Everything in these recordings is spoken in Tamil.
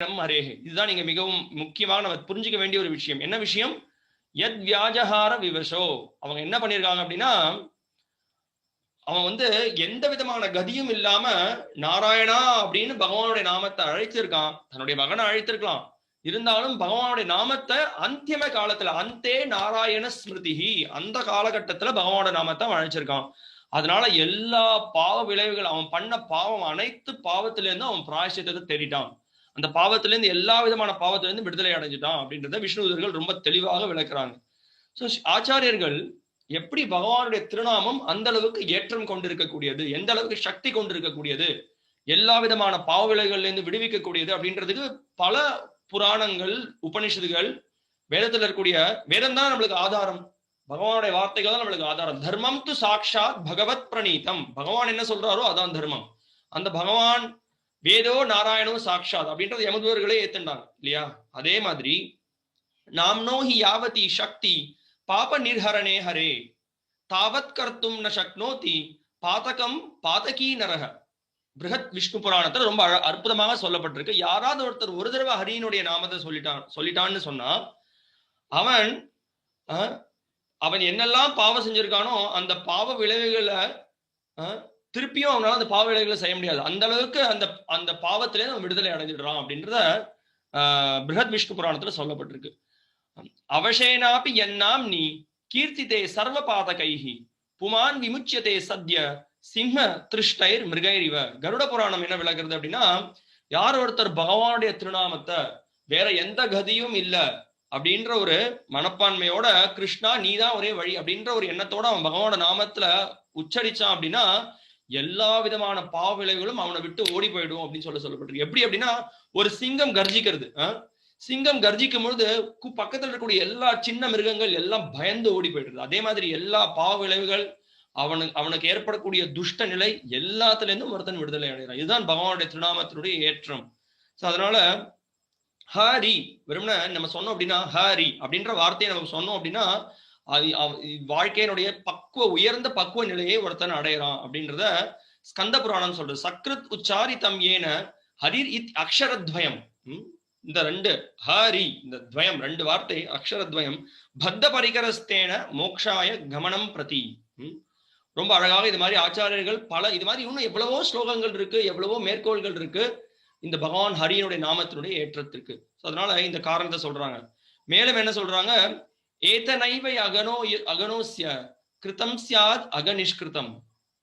நம் அரேஹே. இதுதான் நீங்க மிகவும் முக்கியமாக நம்ம புரிஞ்சுக்க வேண்டிய ஒரு விஷயம். என்ன விஷயம்? எத் வியாஜஹார விவசோ. அவங்க என்ன பண்ணிருக்காங்க அப்படின்னா அவன் வந்து எந்த விதமான கதியும் இல்லாம நாராயணா அப்படின்னு பகவானுடைய நாமத்தை அழைச்சிருக்கான் தன்னுடைய மகனை அழைத்திருக்கலாம். இருந்தாலும் பகவானுடைய நாமத்தை அந்தியம காலத்துல அந்தே நாராயண ஸ்மிருதிகி அந்த காலகட்டத்துல பகவானோட நாமத்தை அவன் அழைச்சிருக்கான். அதனால எல்லா பாவ விளைவுகள் அவன் பண்ண பாவம் அனைத்து பாவத்திலிருந்து அவன் பிராயசித்தத்தை தேடிட்டான். அந்த பாவத்துல இருந்து எல்லா விதமான பாவத்துல இருந்து விடுதலை அடைஞ்சிட்டான் அப்படின்றத விஷ்ணுதர்கள் ரொம்ப தெளிவாக விளக்குறாங்க. சோ ஆச்சாரியர்கள் எப்படி பகவானுடைய திருநாமம் அந்த அளவுக்கு ஏற்றம் கொண்டிருக்கக்கூடியது எந்த அளவுக்கு சக்தி கொண்டிருக்கக்கூடியது எல்லா விதமான பாவ விலைகள்லேருந்து விடுவிக்கக்கூடியது அப்படின்றதுக்கு பல புராணங்கள் உபனிஷதுகள் வேதத்தில் இருக்கக்கூடிய வேதம் தான் நம்மளுக்கு ஆதாரம். பகவானுடைய வார்த்தைகள் தான் நம்மளுக்கு ஆதாரம். தர்மம் து சாட்சாத் பகவத் பிரணீதம் பகவான் என்ன சொல்றாரோ அதான் தர்மம். அந்த பகவான் வேதோ நாராயணோ சாக்ஷாத் அப்படின்றது யமதுவர்களே ஏத்துண்டாங்க இல்லையா? அதே மாதிரி நாம் நோஹி யாவதி சக்தி பாப நிர்ஹரணே ஹரே தாவத் கர்த்தும் ந சக்னோதி பாதகம் பாதகீ நரக பிருகத் விஷ்ணு புராணத்துல ரொம்ப அற்புதமாக சொல்லப்பட்டிருக்கு. யாராவது ஒருத்தர் ஒரு தடவை ஹரியினுடைய நாமத்தை சொல்லிட்டான் சொல்லிட்டான்னு சொன்னா அவன் அவன் என்னெல்லாம் பாவம் செஞ்சிருக்கானோ அந்த பாவ விளைவுகளை திருப்பியும் அவனால அந்த பாவ விளைவுகளை செய்ய முடியாது. அந்த அளவுக்கு அந்த அந்த பாவத்திலே அவன் விடுதலை அடைஞ்சிடுறான் அப்படின்றத ஆஹ், பிருகத் விஷ்ணு புராணத்துல சொல்லப்பட்டிருக்கு. அவசேனாபி என்னாம் நீ கீர்த்தித்தே சர்வ பாதகைஹி புமான் விமுச்சியதே சத்ய சிம்ம திருஷ்டைர் மிருகைரிவ. கருட புராணம் என்ன விளக்குறது அப்படின்னா யார் ஒருத்தர் பகவானுடைய திருநாமத்தை வேற எந்த கதியும் இல்ல அப்படின்ற ஒரு மனப்பான்மையோட கிருஷ்ணா நீதான் ஒரே வழி அப்படின்ற ஒரு எண்ணத்தோட அவன் பகவானோட நாமத்துல உச்சரிச்சான் அப்படின்னா எல்லா விதமான பாவ விளைவுகளும் அவனை விட்டு ஓடி போயிடும் அப்படின்னு சொல்ல சொல்லப்பட்டிருக்கு. எப்படி அப்படின்னா ஒரு சிங்கம் கர்ஜிக்கிறது. சிங்கம் கர்ஜிக்கும் பொழுது பக்கத்துல இருக்கக்கூடிய எல்லா சின்ன மிருகங்கள் எல்லாம் பயந்து ஓடி போயிடுது. அதே மாதிரி எல்லா பாவ விளைவுகள் அவனுக்கு அவனுக்கு ஏற்படக்கூடிய துஷ்ட நிலை எல்லாத்துல இருந்தும் ஒருத்தன் விடுதலை அடைகிறான். இதுதான் பகவானுடைய திருநாமத்தினுடைய ஏற்றம். சோ அதனால ஹாரி வெறும்னா நம்ம சொன்னோம் அப்படின்னா ஹாரி அப்படின்ற வார்த்தையை நம்ம சொன்னோம் அப்படின்னா வாழ்க்கையினுடைய பக்குவ உயர்ந்த பக்குவ நிலையை ஒருத்தன் அடையிறான் அப்படின்றத ஸ்கந்த புராணம் சொல்றது. சக்ருத் உச்சாரிதம் ஏன ஹரிர் இத் அக்ஷரத்வயம். ம்? இந்த ரெண்டு ஹரி இந்த துவயம் ரெண்டு வார்த்தை அக்ஷரத்வயம் பத்த பரிகரஸ்தேன மோக்ஷாய கமனம் பிரதி. ம்? ரொம்ப அழகாக இது மாதிரி ஆச்சாரியர்கள் பல இது மாதிரி இன்னும் எவ்வளவோ ஸ்லோகங்கள் இருக்கு எவ்வளவோ மேற்கோள்கள் இருக்கு. இந்த பகவான் ஹரியினுடைய நாமத்தினுடைய ஏற்றத்திற்கு. அதனால இந்த காரணத்தை சொல்றாங்க. மேலும் என்ன சொல்றாங்க? ஏதனைவ அகனோ அகனோசிய கிருதம் சியாத் அகநிஷ்கிருதம்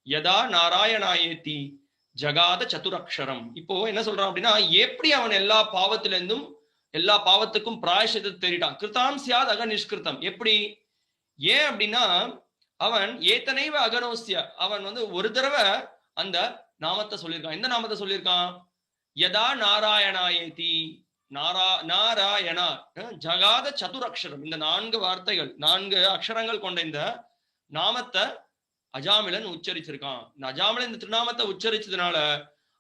யதா நாராயணாயேத்தி ஜகாத சதுரக்ஷரம். இப்போ என்ன சொல்றான் அப்படின்னா எப்படி அவன் எல்லா பாவத்திலிருந்தும் எல்லா பாவத்துக்கும் பிராயசத்தை தேடிட்டான்? கிருதாம் சியாத் அகநிஷ்கிருதம் எப்படி? ஏன் அப்படின்னா அவன் ஏத்தனைவ அகனோஸ்ய அவன் வந்து ஒரு தடவை அந்த நாமத்தை சொல்லியிருக்கான். எந்த நாமத்தை சொல்லியிருக்கான்? யதா நாராயணாயேதி நாரா நாராயணா ஜகாத சதுரக்ஷரம். இந்த நான்கு வார்த்தைகள் நான்கு அக்ஷரங்கள் கொண்ட இந்த நாமத்தை அஜாமிலன் உச்சரிச்சிருக்கான். இந்த அஜாமிலன் இந்த திருநாமத்தை உச்சரிச்சதுனால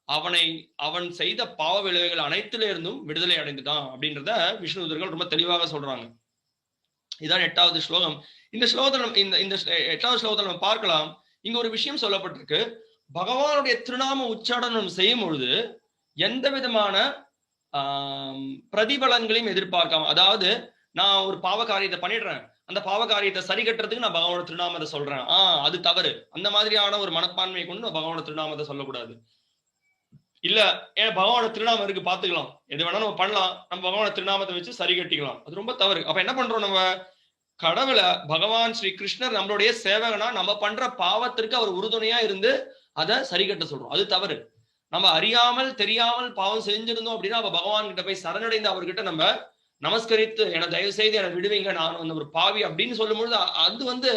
அவனை அவன் செய்த பாவ விளைவுகள் அனைத்துல இருந்தும் விடுதலை அடைந்துட்டான் அப்படின்றத விஷ்ணுதர்கள் ரொம்ப தெளிவாக சொல்றாங்க. இதான் எட்டாவது ஸ்லோகம். இந்த ஸ்லோகத்தில் இந்த இந்த எட்டாவது ஸ்லோகத்தில் நம்ம பார்க்கலாம். இங்க ஒரு விஷயம் சொல்லப்பட்டிருக்கு. பகவானுடைய திருநாம உச்சாடனம் செய்யும் பொழுது எந்த விதமான பிரதிபலன்களையும் எதிர்பார்க்காம அதாவது நான் ஒரு பாவ காரியத்தை பண்ணிடுறேன். அந்த பாவ காரியத்தை சரி கட்டுறதுக்கு நான் பகவானோட திருநாமத்தை சொல்றேன். ஆஹ் அது தவறு. அந்த மாதிரியான ஒரு மனப்பான்மையை கொண்டு நான் திருநாமத்தை சொல்லக்கூடாது. இல்ல ஏன் பகவான திருநாமம் இருக்கு பாத்துக்கலாம் எது வேணா நம்ம பண்ணலாம். நம்ம பகவான திருநாமத்தை வச்சு சரி கட்டிக்கலாம். அது ரொம்ப தவறு. அப்ப என்ன பண்றோம் நம்ம? கடவுளை பகவான் ஸ்ரீ கிருஷ்ணர் நம்மளுடைய சேவகனா நம்ம பண்ற பாவத்திற்கு அவர் உறுதுணையா இருந்து அதை சரி கட்ட சொல்றோம். அது தவறு. நம்ம அறியாமல் தெரியாமல் பாவம் செஞ்சிருந்தோம் அப்படின்னா அப்ப பகவான் கிட்ட போய் சரணடைந்து அவர்கிட்ட நம்ம நமஸ்கரித்து என தயவு செய்து என விடுவீங்க நான் வந்து ஒரு பாவி அப்படின்னு சொல்லும்பொழுது அது வந்து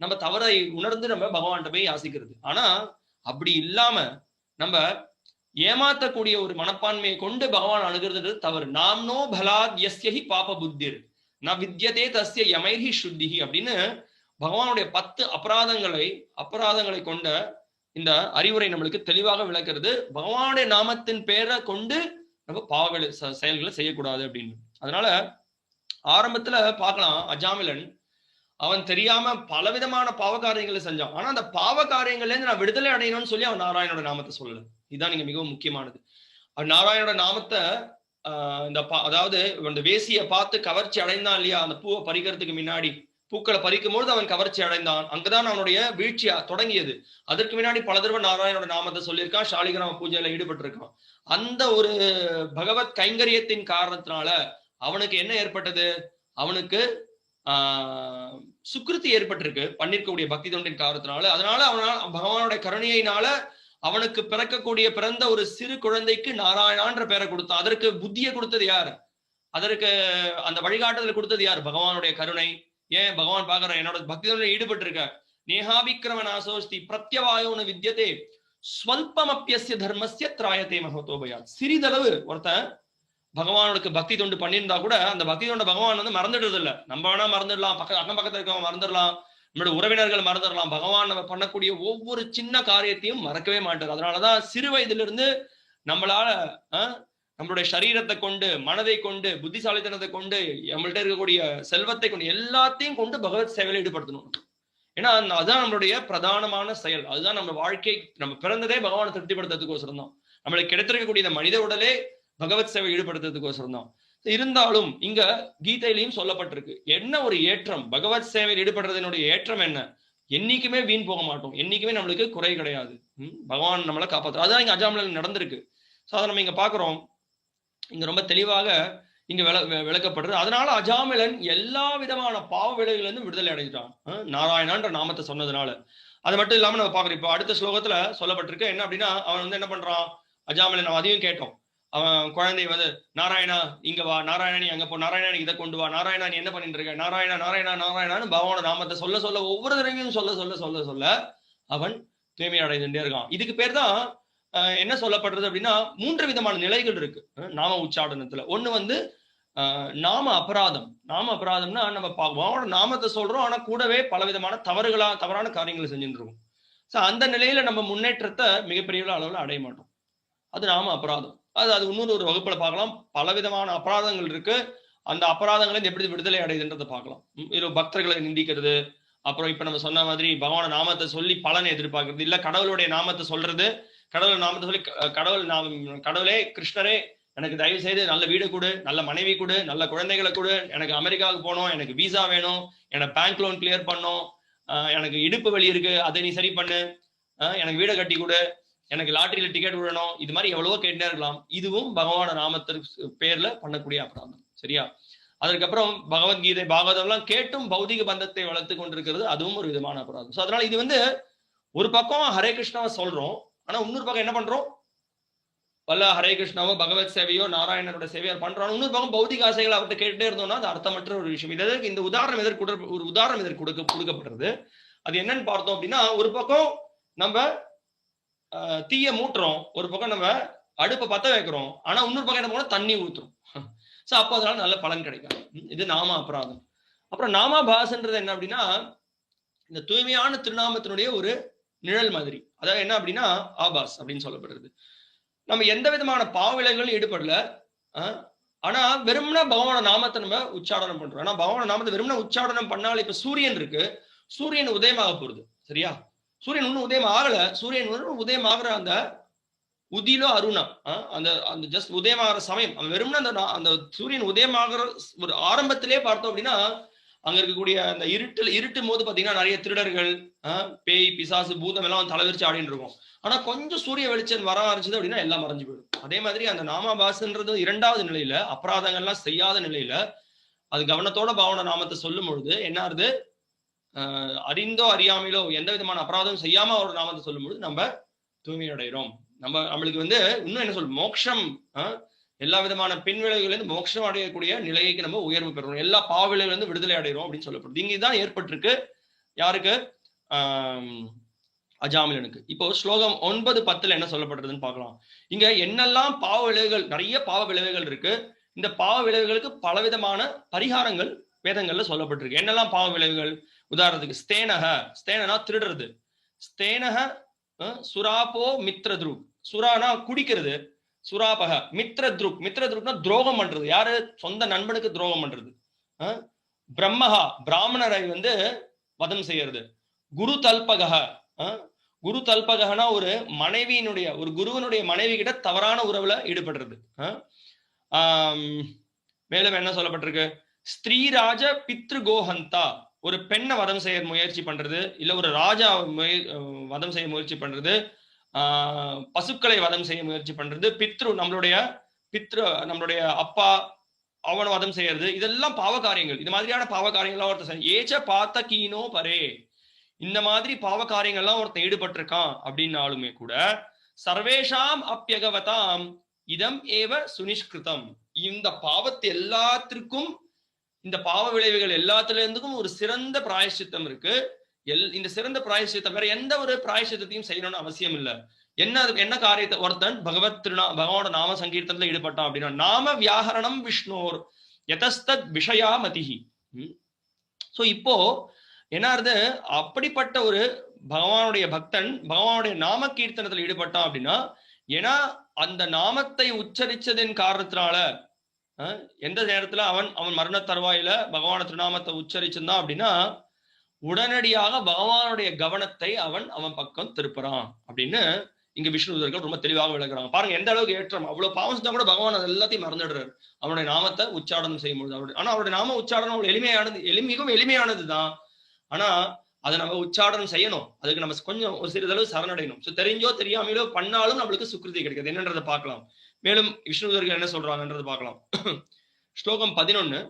நம்ம தவறை உணர்ந்து நம்ம பகவான்கிட்ட போய் யாசிக்கிறது. ஆனா அப்படி இல்லாம நம்ம ஏமாத்தக்கூடிய ஒரு மனப்பான்மையை கொண்டு பகவான் அணுகிறது தவறு. நாம்னோ பலாத் எஸ்யஹி பாப புத்திர். ந வித்யதே தஸ்ய யமைஹி சுத்திஹி அப்படின்னு பகவானுடைய பத்து அபராதங்களை அபராதங்களை கொண்ட இந்த அறிவுரை நம்மளுக்கு தெளிவாக விளக்குறது பகவானுடைய நாமத்தின் பேரை கொண்டு நம்ம பாவ செயல்களை செய்யக்கூடாது அப்படின்னு. அதனால ஆரம்பத்துல பார்க்கலாம் அஜாமிலன் அவன் தெரியாம பலவிதமான பாவ காரியங்களை செஞ்சான். ஆனா அந்த பாவ காரியங்கள்ல இருந்து நான் விடுதலை அடையணும்னு சொல்லி அவன் நாராயணோட நாமத்தை சொல்லல. இதுதான் நீங்க மிகவும் முக்கியமானது. அவன் நாராயணோட நாமத்தை ஆஹ் இந்த பா- அதாவது இந்த வேசியை பார்த்து கவர்ச்சி அடைந்தான் இல்லையா? அந்த பூவை பறிக்கிறதுக்கு முன்னாடி பூக்களை பறிக்கும் பொழுது அவன் கவர்ச்சி அடைந்தான். அங்கதான் அவனுடைய வீழ்ச்சி தொடங்கியது. அதற்கு முன்னாடி பல தடவை நாராயணோட நாமத்தை சொல்லியிருக்கான். சாலிகிராம பூஜையில ஈடுபட்டிருக்கான். அந்த ஒரு பகவத் கைங்கரியத்தின் காரணத்தினால அவனுக்கு என்ன ஏற்பட்டது? அவனுக்கு ஆஹ் சுக்கிருத்தி ஏற்பட்டிருக்கு. பண்ணிருக்கக்கூடிய பக்தி தொண்டின் காரணத்தினால. அதனால அவனால் பகவானுடைய கருணையினால அவனுக்கு பிறக்கக்கூடிய பிறந்த ஒரு சிறு குழந்தைக்கு நாராயணான்ற பெயரை கொடுத்தான். அதற்கு புத்தியை கொடுத்தது யார்? அதற்கு அந்த வழிகாட்டுதல் கொடுத்தது யார்? பகவானுடைய கருணை. ஏன் பகவான் பாக்குறான் என்னோட பக்தி ஈடுபட்டு இருக்க நேஹாபிக்கிரமநாசோஸ்தி பிரத்யவாயோன வித்தியதே ஸ்வல்பமப்பியசிய தர்மசிய திராயத்தை மகத்தோபயா சிறிதளவு ஒருத்தன் பகவானுக்கு பக்தி தொண்டு பண்ணியிருந்தா கூட அந்த பக்தி தொண்டை பகவான் வந்து மறந்துடுறது இல்ல நம்ம வேணா மறந்துடலாம் பக்க அக்கம் பக்கத்துல இருக்கவங்க மறந்துடலாம் நம்மளோட உறவினர்கள் மறந்துடலாம். பகவான் நம்ம பண்ணக்கூடிய ஒவ்வொரு சின்ன காரியத்தையும் மறக்கவே மாட்டார். அதனாலதான் சிறு வயதுல இருந்து நம்மளால ஆஹ், நம்மளுடைய சரீரத்தை கொண்டு மனதை கொண்டு புத்திசாலித்தனத்தை கொண்டு நம்மள்ட்ட இருக்கக்கூடிய செல்வத்தை கொண்டு எல்லாத்தையும் கொண்டு பகவத் சேவையில ஈடுபடுத்தணும். ஏன்னா அதுதான் நம்மளுடைய பிரதானமான செயல். அதுதான் நம்ம வாழ்க்கை நம்ம பிறந்ததே பகவானை திருப்திப்படுத்துறதுக்கோசரம் தான். நம்மளுக்கு கிடைத்திருக்கக்கூடிய இந்த மனித உடலே பகவத் சேவை ஈடுபடுத்துறதுக்கோசரம் தான். இருந்தாலும் இங்க கீதையிலையும் சொல்லப்பட்டிருக்கு. என்ன ஒரு ஏற்றம்? பகவத் சேவையில் ஈடுபடுறதனுடைய ஏற்றம் என்ன? என்னைக்குமே வீண் போக மாட்டோம். என்னைக்குமே நம்மளுக்கு குறை கிடையாது. உம் பகவான் நம்மளை காப்பாற்று அதுதான் இங்க அஜாமலன் நடந்திருக்கு. ஸோ அதை நம்ம இங்க பாக்குறோம். இங்க ரொம்ப தெளிவாக இங்க விள விளக்கப்படுறது அதனால அஜாமிலன் எல்லா விதமான பாவ விளைவுல விடுதலை அடைஞ்சிட்டான். நாராயணான்ற நாமத்தை சொன்னதுனால. அது மட்டும் இல்லாம நம்ம பாக்குறோம் இப்போ அடுத்த ஸ்லோகத்துல சொல்லப்பட்டிருக்கு. என்ன அப்படின்னா அவன் வந்து என்ன பண்றான்? அஜாமிலன் நம்ம அதையும் கேட்டோம். அவன் குழந்தை வந்து நாராயணா இங்க வா. நாராயணா நீ அங்க போ. நாராயணா நீ இதை கொண்டு வா. நாராயணா நீ என்ன பண்ணிட்டு இருக்க? நாராயணா நாராயணா நாராயணான்னு பகவான நாமத்தை சொல்ல சொல்ல ஒவ்வொரு தடவையும் சொல்ல சொல்ல சொல்ல சொல்ல அவன் தூய்மை அடைந்துட்டே இருக்கான். இதுக்கு பேர் தான் என்ன சொல்லப்படுறது அப்படின்னா மூன்று விதமான நிலைகள் இருக்கு. நாம உச்சாடனத்துல. ஒண்ணு வந்து நாம அபராதம். நாம அபராதம்னா நம்ம பாவோட நாமத்தை சொல்றோம் ஆனா கூடவே பல விதமான தவறுகளா தவறான காரியங்களை செஞ்சுட்டு இருக்கோம். ஸோ அந்த நிலையில நம்ம முன்னேற்றத்தை மிகப்பெரிய அளவுல அடைய மாட்டோம். அது நாம அபராதம். அது அது இன்னொரு ஒரு வகுப்புல பார்க்கலாம். பல விதமான அபராதங்கள் இருக்கு. அந்த அபராதங்களை எப்படி விடுதலை அடையுதுன்றதை பார்க்கலாம். இது பக்தர்களை நிந்திக்கிறது. அப்புறம் இப்ப நம்ம சொன்ன மாதிரி பகவான நாமத்தை சொல்லி பலனை எதிர்பார்க்கறது. இல்ல கடவுளுடைய நாமத்தை சொல்றது கடவுள் நாமத்தை சொல்லி கடவுள் நாம் கடவுளே கிருஷ்ணரே எனக்கு தயவு செய்து நல்ல வீடு கொடு நல்ல மனைவி கொடு நல்ல குழந்தைகளை கொடு எனக்கு அமெரிக்காவுக்கு போகணும் எனக்கு விசா வேணும் எனக்கு பேங்க் லோன் கிளியர் பண்ணும் எனக்கு இடுப்பு வலி இருக்கு அதை நீ சரி பண்ணு எனக்கு வீடை கட்டி கொடு எனக்கு லாட்டரியில டிக்கெட் விடணும் இது மாதிரி எவ்வளவோ கேட்டே இருக்கலாம். இதுவும் பகவான நாமத்திற்கு பேர்ல பண்ணக்கூடிய அபராதம் சரியா? அதற்கப்புறம் பகவத்கீதை பாகவதம் எல்லாம் கேட்டும் பௌதிக பந்தத்தை வளர்த்து கொண்டிருக்கிறது அதுவும் ஒரு விதமான அபராதம். ஸோ அதனால இது வந்து ஒரு பக்கம் ஹரே கிருஷ்ணாவை சொல்றோம் ஆனா இன்னொரு பக்கம் என்ன பண்றோம்? வல்ல ஹரே கிருஷ்ணாவோ பகவத் சேவையோ நாராயணனோட சேவையோ பண்றோம் இன்னொரு பக்கம் பௌதிக ஆசைகளை அவர்கிட்ட கேட்டுட்டே இருந்தோம்னா அது அர்த்தமற்ற ஒரு விஷயம். இது இந்த உதாரணம் எதற்கு ஒரு உதாரணம் எதற்கு கொடுக்க கொடுக்கப்படுறது அது என்னன்னு பார்த்தோம் அப்படின்னா ஒரு பக்கம் நம்ம தீய மூட்டுறோம். ஒரு பக்கம் நம்ம அடுப்பை பத்த வைக்கிறோம். ஆனா இன்னொரு பக்கம் என்ன பண்ணோம் தண்ணி ஊத்துறோம். சோ அப்போ அதனால நல்ல பலன் கிடைக்கும். இது நாம அபராதம். அப்புறம் நாமாபாசன்றது என்ன அப்படின்னா இந்த தூய்மையான திருநாமத்தினுடைய ஒரு நிழல் மாதிரி. அதாவது என்ன அப்படின்னா ஆபாஸ் அப்படின்னு சொல்லப்படுறது. நம்ம எந்த விதமான பாவிலைகளும் ஈடுபடல. ஆனா வெறும்னா பகவான நாமத்தை நம்ம உச்சாடனம் பண்றோம். ஆனா பகவான நாமத்தை வெறும்னா உச்சாடனம் பண்ணாலும் இப்ப சூரியன் இருக்கு. சூரியன் உதயமாக போகுது சரியா? சூரியன் இன்னும் உதயம் ஆகல. சூரியன் இன்னும் உதயம் ஆகுற அந்த உதிலோ அருணா ஆஹ், அந்த அந்த ஜஸ்ட் உதயமாகிற சமயம். அவன் வெறும்னா அந்த அந்த சூரியன் உதயமாகிற ஒரு ஆரம்பத்திலே பார்த்தோம் அப்படின்னா அங்க இருக்கக்கூடிய அந்த இருட்டில் இருட்டும் போது பாத்தீங்கன்னா நிறைய திருடர்கள் ஆஹ், பேய் பிசாசு பூதம் எல்லாம் தலைவிரிச்சு ஆடின்னு இருக்கும். ஆனா கொஞ்சம் சூரிய வெளிச்சம் வர ஆரம்பிச்சது அப்படின்னா எல்லாம் மறைஞ்சு போயிடும். அதே மாதிரி அந்த நாமாபாசுன்றது இரண்டாவது நிலையில அபராதங்கள்லாம் செய்யாத நிலையில அது கவனத்தோட பாவன நாமத்தை சொல்லும் பொழுது என்ன ஆகுது ஆஹ், அறிந்தோ அறியாமலோ எந்த விதமான அபராதம் செய்யாம அவரோட நாமத்தை சொல்லும் பொழுது நம்ம தூய்மையடைகிறோம். நம்ம நம்மளுக்கு வந்து இன்னும் என்ன சொல் மோட்சம் ஆஹ், எல்லா விதமான பின்விளைவுகளிலிருந்து மோட்சம் அடையக்கூடிய நிலைக்கு நம்ம உயர்வு பெறணும். எல்லா பாவிலையிலிருந்து விடுதலை அடைகிறோம் அப்படின்னு சொல்லப்படுது இங்கே தான் ஏற்பட்டிருக்கு. யாருக்கு? ஆஹ் அஜாமிலனுக்கு. இப்போ ஸ்லோகம் ஒன்பது பத்துல என்ன சொல்லப்படுறதுன்னு பார்க்கலாம். இங்க என்னெல்லாம் பாவ விளைவுகள் நிறைய பாவ விளைவுகள் இருக்கு. இந்த பாவ விளைவுகளுக்கு பலவிதமான பரிகாரங்கள் வேதங்கள்ல சொல்லப்பட்டிருக்கு. என்னெல்லாம் பாவ விளைவுகள் உதாரணத்துக்கு ஸ்தேனக ஸ்தேனனா திருடுறது. ஸ்தேனக சுராபோ சுராப்போ சுரானா குடிக்கிறது. சுராபக மித்ரத்ருக். மித்ரத்ருக்னா துரோகம் பண்றது. யாரு? சொந்த நண்பனுக்கு துரோகம் பண்றது. அஹ், பிரம்மஹா பிராமணரை வந்து வதம் செய்யறது. குரு தல்பகஹ குரு தல்பகனா ஒரு மனைவியினுடைய ஒரு குருவனுடைய மனைவி கிட்ட தவறான உறவுல ஈடுபடுறது. மேலும் என்ன சொல்லப்பட்டிருக்கு? ஸ்திரீராஜ பித்ரு கோஹந்தா ஒரு பெண்ணை வதம் செய்ய முயற்சி பண்றது இல்ல ஒரு ராஜா முய- வதம் செய்ய முயற்சி பண்றது பசுக்களை வதம் செய்ய முயற்சி பண்றது பித்ரு நம்மளுடைய பித்ரு நம்மளுடைய அப்பா அவனை வதம் செய்யறது இதெல்லாம் பாவ காரியங்கள் இது மாதிரியான பாவ காரியங்கள்லாம் ஒருத்தர் ஏச்ச பார்த்த கீனோ பரே. இந்த மாதிரி பாவ காரியங்கள்லாம் ஒருத்தன் ஈடுபட்டிருக்கான் அப்படின்னாலுமே கூட சர்வேஷாம் அப்பியகவதாம் இதம் ஏவ சுனிஷ்கிருதம். இந்த பாவத்து எல்லாத்திற்கும் இந்த பாவ விளைவுகள் எல்லாத்துல இருந்துக்கும் ஒரு சிறந்த பிராயஷ்சித்தம் இருக்கு. எல் இந்த சிறந்த பிராயஷ்சித்தம் வேற எந்த ஒரு பிராயசத்தையும் செய்யணும்னு அவசியம் இல்லை. என்ன அதுக்கு என்ன காரியத்தை ஒருத்தன் பகவத் திருநா பகவானோட நாம சங்கீர்த்தனத்துல ஈடுபட்டான் அப்படின்னா நாம வியாகரணம் விஷ்ணோர் யதஸ்தத் விஷயா மதிஹி. சோ இப்போ என்ன அப்படிப்பட்ட ஒரு பகவானுடைய பக்தன் பகவானுடைய நாம கீர்த்தனத்துல ஈடுபட்டான் அப்படின்னா ஏன்னா அந்த நாமத்தை உச்சரிச்சதின் காரணத்தினால எந்த நேரத்துல அவன் அவன் மரண தருவாயில பகவான திருநாமத்தை உச்சரிச்சிருந்தான் அப்படின்னா உடனடியாக பகவானுடைய கவனத்தை அவன் அவன் பக்கம் திருப்புறான். அப்படின்னு இங்க விஷ்ணுதர்கள் ரொம்ப தெளிவாக விளக்குறாங்க. பாருங்க எந்த அளவுக்கு ஏற்றம். அவ்வளவு பாவம் செஞ்சா கூட பகவான் அது எல்லாத்தையும் மறந்துடுறாரு. அவனுடைய நாமத்தை உச்சாடனம் செய்யும் பொழுது அவருடைய ஆனா அவருடைய நாம உச்சாடனம் அவ்வளவு எளிமையானது எளி மிகவும் எளிமையானதுதான் ஆனா அதை நம்ம உச்சாடனம் செய்யணும். அதுக்கு நம்ம கொஞ்சம் ஒரு சிறிதளவு சரணடையணும். சோ தெரிஞ்சோ தெரியாமலோ பண்ணாலும் நம்மளுக்கு சுக்கிருதி கிடைக்காது. என்னன்றதை பார்க்கலாம். மேலும் விஷ்ணுதர்கள் என்ன சொல்றாங்கன்றதை பார்க்கலாம். ஸ்லோகம் பதினொன்னு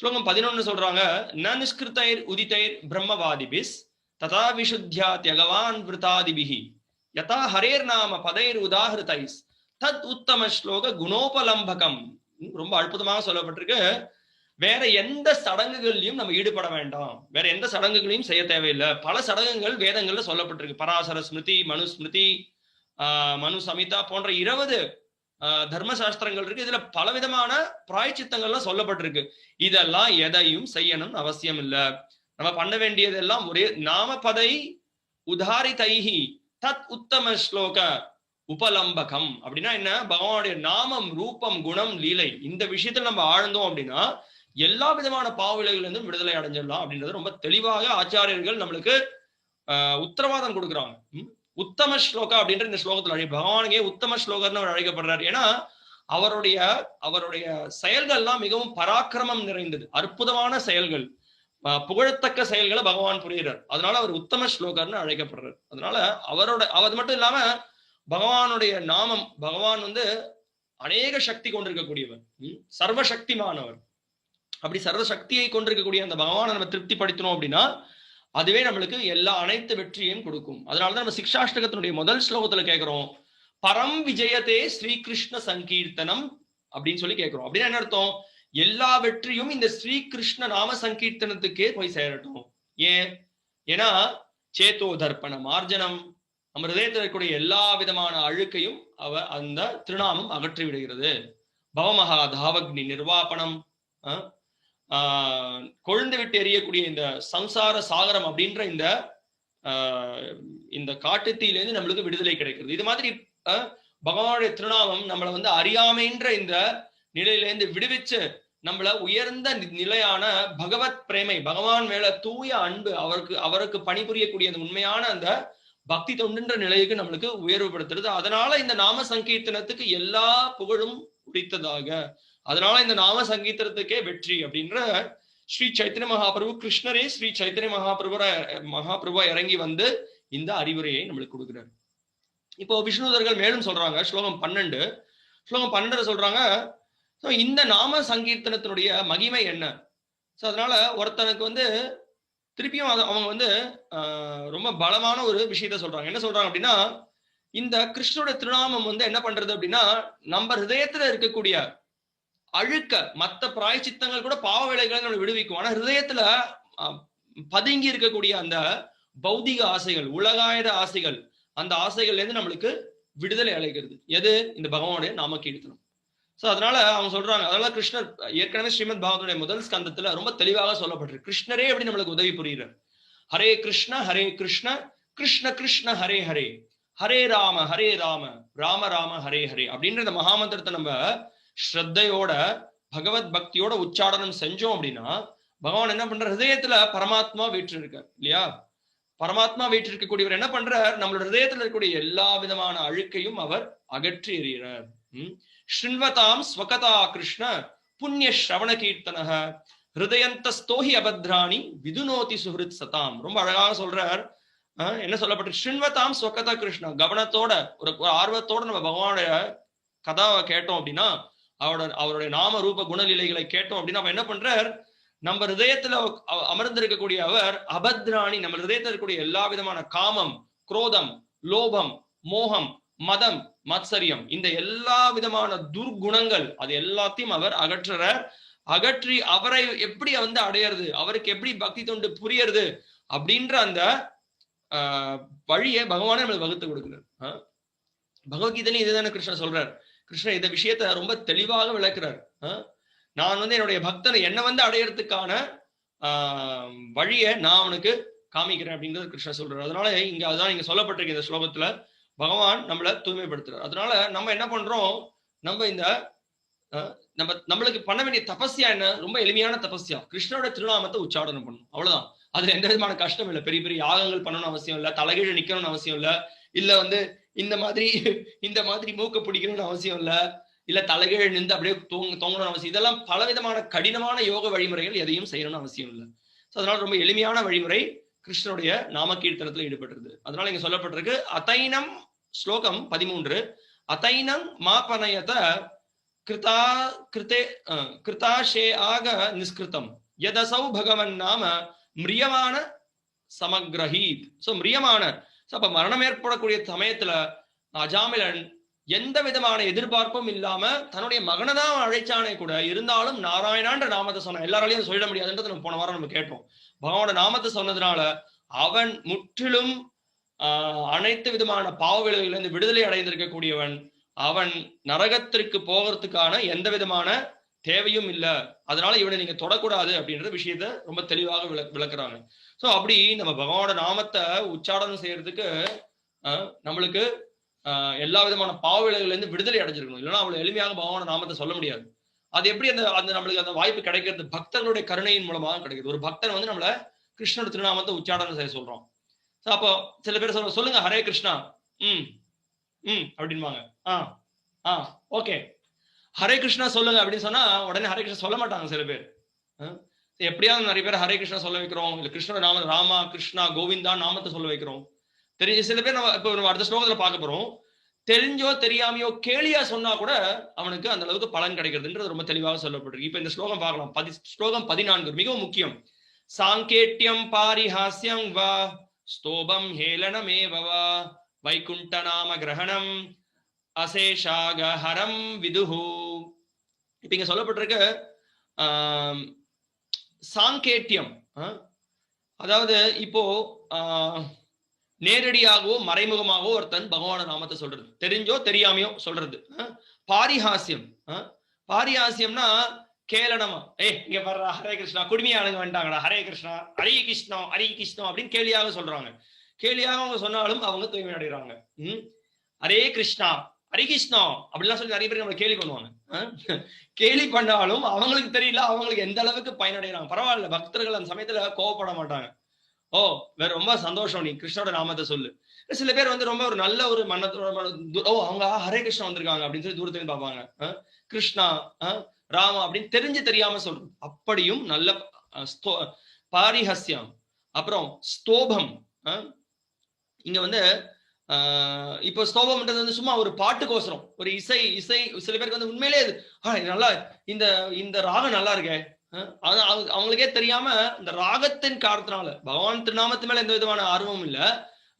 ஸ்லோகம் பதினொன்னு சொல்றாங்க ந நிஷ்கிருத்தைர் உதித்தைர் பிரம்மவாதிபிஸ் ததா விசுத்தியா தியகவான் விருத்தாதிபிஹி யதா ஹரேர் நாம பதைர் உதாகிருத்தைஸ் தத் உத்தம ஸ்லோக குணோபலம்பகம். ரொம்ப அற்புதமாக சொல்லப்பட்டிருக்கு. வேற எந்த சடங்குகள்லையும் நம்ம ஈடுபட வேண்டாம். வேற எந்த சடங்குகளையும் செய்ய தேவையில்லை. பல சடங்குகள் வேதங்கள்ல சொல்லப்பட்டிருக்கு. பராசர ஸ்மிருதி மனு ஸ்மிருதி மனு சமிதா போன்ற இருபது தர்ம சாஸ்திரங்கள் இருக்கு. இதுல பலவிதமான பிராய்ச்சித்தங்கள்லாம் சொல்லப்பட்டிருக்கு. இதெல்லாம் எதையும் செய்யணும் அவசியம் இல்ல நம்ம பண்ண வேண்டியதெல்லாம் ஒரே நாம பதை உதாரி தைஹி தத் உத்தம ஸ்லோக உபலம்பகம். அப்படின்னா என்ன? பகவானுடைய நாமம் ரூபம் குணம் லீலை இந்த விஷயத்துல நம்ம ஆழ்ந்தோம் அப்படின்னா எல்லா விதமான பாவவிலைகள் இருந்தும் விடுதலை அடைஞ்சிடலாம் அப்படின்றது ரொம்ப தெளிவாக ஆச்சாரியர்கள் நம்மளுக்கு ஆஹ் உத்தரவாதம் கொடுக்குறாங்க. உத்தம ஸ்லோகா அப்படின்ற இந்த ஸ்லோகத்துல அழை பகவானுக்கே உத்தம ஸ்லோகர்னு அவர் அழைக்கப்படுறாரு. ஏன்னா அவருடைய அவருடைய செயல்கள்லாம் மிகவும் பராக்கிரமம் நிறைந்தது. அற்புதமான செயல்கள். புகழத்தக்க செயல்களை பகவான் புரிகிறார் அதனால அவர் உத்தம ஸ்லோகர்னு அழைக்கப்படுறார். அதனால அவரோட அது மட்டும் இல்லாம பகவானுடைய நாமம் பகவான் வந்து அநேக சக்தி கொண்டிருக்கக்கூடியவர். சர்வசக்திமானவர். சர்வ அப்படி சர்வ சக்தியை கொண்டிருக்கக்கூடிய அந்த பகவானை நம்ம திருப்திப்படுத்தணும் அப்படின்னா அதுவே நம்மளுக்கு எல்லா அனைத்து வெற்றியையும் கொடுக்கும். அதனாலதான் நம்ம சிக்ஷாஷ்டகத்தினுடைய முதல் ஸ்லோகத்துல கேட்கிறோம் பரம் விஜயதே ஸ்ரீகிருஷ்ண சங்கீர்த்தனம் அப்படின்னு சொல்லி கேட்கிறோம் அப்படின்னா என்ன அர்த்தம்? எல்லா வெற்றியும் இந்த ஸ்ரீகிருஷ்ண நாம சங்கீர்த்தனத்துக்கே போய் சேரட்டும். ஏன்? ஏன்னா சேத்தோ தர்ப்பண மார்ஜனம் நம்ம இருக்கக்கூடிய எல்லா விதமான அழுக்கையும் அவ அந்த திருநாமம் அகற்றி விடுகிறது பவமகா தாவக்னி நிர்வாபணம் ஆஹ், கொழுந்து விட்டு எரியக்கூடிய இந்த சம்சார சாகரம் அப்படின்ற இந்த ஆஹ், இந்த காட்டுத்தீயிலேருந்து நம்மளுக்கு விடுதலை கிடைக்கிறது. இது மாதிரி பகவானுடைய திருநாமம் நம்மளை வந்து அறியாமைன்ற இந்த நிலையிலேருந்து விடுவிச்சு நம்மள உயர்ந்த நி- நிலையான பகவத் பிரேமை பகவான் மேல தூய அன்பு அவருக்கு அவருக்கு பணிபுரியக்கூடிய அந்த உண்மையான அந்த பக்தி தொண்டுன்ற நிலைக்கு நம்மளுக்கு உயர்வுபடுத்துறது. அதனால இந்த நாம சங்கீர்த்தனத்துக்கு எல்லா புகழும் உரித்ததாக. அதனால இந்த நாம சங்கீதத்துக்கே வெற்றி அப்படின்ற ஸ்ரீ சைத்தன்ய மகாபிரபு கிருஷ்ணரே ஸ்ரீ சைத்தன்ய மகாபிரபுர மகாபிரபா இறங்கி வந்து இந்த அறிவுரையை நம்மளுக்கு கொடுக்குறாரு. இப்போ விஷ்ணுதர்கள் மேலும் சொல்றாங்க ஸ்லோகம் பன்னெண்டு. ஸ்லோகம் பன்னெண்டு சொல்றாங்க ஸோ இந்த நாம சங்கீர்த்தனத்தினுடைய மகிமை என்ன? ஸோ அதனால ஒருத்தனுக்கு வந்து திருப்பியும் அவங்க வந்து ரொம்ப பலமான ஒரு விஷயத்த சொல்றாங்க. என்ன சொல்றாங்க அப்படின்னா இந்த கிருஷ்ணோட திருநாமம் வந்து என்ன பண்றது அப்படின்னா நம்ம ஹிரதயத்துல இருக்கக்கூடிய அழுக்க மத்த பிராய்ச்சித்தங்கள் கூட பாவ வேலைகளை நம்ம விடுவிக்கும். ஆனா ஹிருதயத்துல பதுங்கி இருக்கக்கூடிய அந்த பௌதிக ஆசைகள் உலகாயுத ஆசைகள் அந்த ஆசைகள்ல இருந்து நம்மளுக்கு விடுதலை அளிக்கிறது. எது? இந்த பகவானுடைய நாம கீர்த்தனம் சோ அதனால அவங்க சொல்றாங்க அதனால கிருஷ்ணர் ஏற்கனவே ஸ்ரீமத் பாகவனுடைய முதல் ஸ்கந்தத்துல ரொம்ப தெளிவாக சொல்லப்பட்டிருக்கு. கிருஷ்ணரே எப்படி நம்மளுக்கு உதவி புரியுறார். ஹரே கிருஷ்ண ஹரே கிருஷ்ண கிருஷ்ண கிருஷ்ண ஹரே ஹரே. ஹரே ராம ஹரே ராம ராம ராம ஹரே ஹரே. அப்படின்ற இந்த மகாமந்திரத்தை நம்ம ஸ்ரத்தையோட பகவத் பக்தியோட உச்சாடனம் செஞ்சோம் அப்படின்னா பகவான் என்ன பண்ற ஹிருதயத்துல பரமாத்மா வீற்றிருக்கார் இல்லையா? பரமாத்மா வீற்றிருக்கக்கூடியவர் என்ன பண்றார்? நம்மளோட ஹிருதயத்துல இருக்கக்கூடிய எல்லா விதமான அழுக்கையும் அவர் அகற்றி எறிகிறார். ஸ்ருண்வதாம் ஸ்வகதா கிருஷ்ண புண்ணிய ஸ்ரவண கீர்த்தனக ஹிருதயந்தஸ்தோஹி அபத்ராணி விதுனோதி சுஹிருத் சதாம். ரொம்ப அழகாக சொல்றார். என்ன சொல்லப்பட்டு ஸ்ருண்வதாம் ஸ்வகதா கிருஷ்ணா கவனத்தோட ஒரு ஒரு ஆர்வத்தோட நம்ம பகவானுடைய கதாவை கேட்டோம் அப்படின்னா அவரோட அவருடைய நாம ரூப குணநிலைகளை கேட்டோம் அப்படின்னா அவன் என்ன பண்றார்? நம்ம ஹிரதயத்துல அமர்ந்திருக்கக்கூடிய அவர் அபத்ராணி நம்ம ஹிருதயத்துல இருக்கக்கூடிய எல்லா விதமான காமம் குரோதம் லோபம் மோகம் மதம் மத்சரியம் இந்த எல்லா விதமான துர்குணங்கள் அது எல்லாத்தையும் அவர் அகற்றுறார். அகற்றி அவரை எப்படி வந்து அடையிறது? அவருக்கு எப்படி பக்தி தொண்டு புரியறது? அப்படின்ற அந்த ஆஹ், வழியை பகவானே நம்மளுக்கு வகுத்து கொடுக்குறார். ஆஹ். பகவத்கீதையிலும் இதுதானே கிருஷ்ணன் சொல்றார். கிருஷ்ணன் இந்த விஷயத்த ரொம்ப தெளிவாக விளக்குறார். நான் வந்து என்னுடைய பக்தனை என்னை வந்து அடையறதுக்கான வழியை நான் அவனுக்கு காமிக்கிறேன் அப்படிங்கிறது கிருஷ்ணன் சொல்றாரு. அதனால இங்க அதுதான் இங்க சொல்லப்பட்டிருக்கு இந்த ஸ்லோகத்துல. பகவான் நம்மளை தூய்மைப்படுத்துறாரு. அதனால நம்ம என்ன பண்றோம்? நம்ம இந்த நம்ம நம்மளுக்கு பண்ண வேண்டிய தபஸ்யா என்ன? ரொம்ப எளிமையான தபஸ்யா. கிருஷ்ணனோட திருநாமத்தை உச்சாடனம் பண்ணணும். அவ்வளவுதான். அதுல எந்த விதமான கஷ்டம் இல்லை. பெரிய பெரிய யாகங்கள் பண்ணணும்னு அவசியம் இல்லை. தலைகீழ நிக்கணும்னு அவசியம் இல்லை. இல்ல வந்து இந்த மாதிரி இந்த மாதிரி மூக்க பிடிக்கணும்னு அவசியம் இல்ல. இல்ல தலைகீழ நின்று அப்படியே தூங்க தோங்கணும்னு அவசியம். இதெல்லாம் பலவிதமான கடினமான யோக வழிமுறைகள் எதையும் செய்யணும்னு அவசியம் இல்லை. So, அதனால ரொம்ப எளிமையான வழிமுறை கிருஷ்ணனுடைய நாம கீர்த்தனத்துல அதனால இங்க சொல்லப்பட்டிருக்கு அத்தைனம் ஸ்லோகம் பதிமூன்று அத்தைனம் மாபனயத கிருதா கிருதே அஹ், கிருதாஷே ஆக நிஸ்கிருதம் யதசௌ பகவன் நாம மிரியமான சமக்ரஹீத். சோ மிரியமான ஸோ அப்ப மரணம் ஏற்படக்கூடிய சமயத்துல அஜாமிலன் எந்த விதமான எதிர்பார்ப்பும் இல்லாம தன்னுடைய மகனை தான் அழைச்சானே கூட இருந்தாலும் நாராயணான்ற நாமத்தை சொன்ன எல்லாராலையும் சொல்ல முடியாதுன்றது நம்ம போன வாரம் நம்ம கேட்டோம். பகவானோட நாமத்தை சொன்னதுனால அவன் முற்றிலும் ஆஹ், அனைத்து விதமான பாவ விளைவுகளிலிருந்து விடுதலை அடைந்திருக்கக்கூடியவன். அவன் நரகத்திற்கு போகிறதுக்கான எந்த விதமான தேவையும் இல்லை அதனால இவனை நீங்க தொடக்கூடாது அப்படின்ற விஷயத்த ரொம்ப தெளிவாக விள விளக்குறாங்க. சோ அப்படி நம்ம பகவானோட நாமத்தை உச்சாடனம் செய்யறதுக்கு ஆஹ், நம்மளுக்கு ஆஹ், எல்லா விதமான பாவ இருந்து விடுதலை அடைஞ்சிருக்கணும். இல்லைன்னா அவ்வளவு எளிமையாக பகவானோட நாமத்தை சொல்ல முடியாது. அது எப்படி அந்த அந்த நம்மளுக்கு அந்த வாய்ப்பு கிடைக்கிறது? பக்தர்களுடைய கருணையின் மூலமாக கிடைக்கிறது. ஒரு பக்தன் வந்து நம்மள கிருஷ்ணோட திருநாமத்தை உச்சாடனம் செய்ய சொல்றோம் ஸோ அப்போ சில பேர் சொல்ற சொல்லுங்க ஹரே கிருஷ்ணா. ம் ம் அப்படின்பாங்க. ஆ ஆ ஓகே. ஹரே கிருஷ்ணா சொல்லுங்க அப்படின்னு சொன்னா உடனே ஹரே கிருஷ்ணா சொல்ல மாட்டாங்க சில பேர். எப்படியாவது நிறைய பேர் ஹரே கிருஷ்ணா சொல்ல வைக்கிறோம். இல்ல கிருஷ்ணோட நாம ராமா கிருஷ்ணா கோவிந்தா நாமத்தை சொல்ல வைக்கிறோம். தெரிய சில பேர் நம்ம இப்போ நம்ம அடுத்த ஸ்லோகத்துல பார்க்க போறோம். தெரிஞ்சோ தெரியாமையோ கேலியா சொன்னா கூட அவனுக்கு அந்த அளவுக்கு பலன் கிடைக்கிறதுன்றது ரொம்ப தெளிவாக சொல்லப்பட்டிருக்கு. இப்ப இந்த ஸ்லோகம் பார்க்கலாம். பதி ஸ்லோகம் பதினான்கு மிகவும் முக்கியம். சாங்கேட்டியம் பாரிஹாஸ்யம் வா ஸ்தோபம் ஹேளனமேவ வா வைகுண்ட நாம கிரகணம் அசேஷாக ஹரம் விதுஹு. இப்ப இங்க சொல்லப்பட்டிருக்கு சாங்கேட்டியம் அதாவது இப்போ ஆஹ், நேரடியாகவோ மறைமுகமாகவோ ஒருத்தன் பகவான நாமத்தை சொல்றது. தெரிஞ்சோ தெரியாமையோ சொல்றது பாரிஹாசியம் பாரிஹாசியம்னா கேளனமா. ஏய் இங்க வர்ற ஹரே கிருஷ்ணா குடுமையாளுங்க வந்துட்டாங்கடா. ஹரே கிருஷ்ணா ஹரி கிருஷ்ணா ஹரி கிருஷ்ணம் அப்படின்னு கேலியாக சொல்றாங்க. கேலியாக அவங்க சொன்னாலும் அவங்க தூய்மை அடைகிறாங்க ஹரே கிருஷ்ணா ஹரி கிருஷ்ணா அப்படிலாம் சொல்லி நிறைய பேர் நம்ம கேலி பண்ணுவாங்க. கேலி பண்ணாலும் அவங்களுக்கு தெரியல அவங்களுக்கு எந்த அளவுக்கு பயனடைகிறாங்க பரவாயில்ல பக்தர்கள் அந்த சமயத்துல கோவப்பட மாட்டாங்க. ஓ வேற ரொம்ப சந்தோஷம் நீ கிருஷ்ணோட நாமத்தை சொல்லு. சில பேர் வந்து ரொம்ப ஒரு நல்ல ஒரு மன்னத்தோட ஓ அவங்க ஹரே கிருஷ்ணா வந்திருக்காங்க அப்படின்னு சொல்லி தூரத்துல பார்ப்பாங்க. கிருஷ்ணா ஆ? ராமா அப்படின்னு தெரிஞ்சு தெரியாம சொல்றது. அப்படியும் நல்ல ஸ்தோ- பாரிஹஸ்யம். அப்புறம் ஸ்தோபம். இங்க வந்து இப்போ ஸ்தோபம்ன்றது வந்து சும்மா ஒரு பாட்டுக்கோசரம். ஒரு இசை இசை சில பேருக்கு வந்து உண்மையிலே நல்லா இந்த இந்த ராகம் நல்லா இருக்கே. அது அவங்க- அவங்களுக்கே தெரியாம இந்த ராகத்தின் காரணத்தினால பகவான் திருநாமத்து மேல எந்த விதமான ஆர்வமும் இல்ல.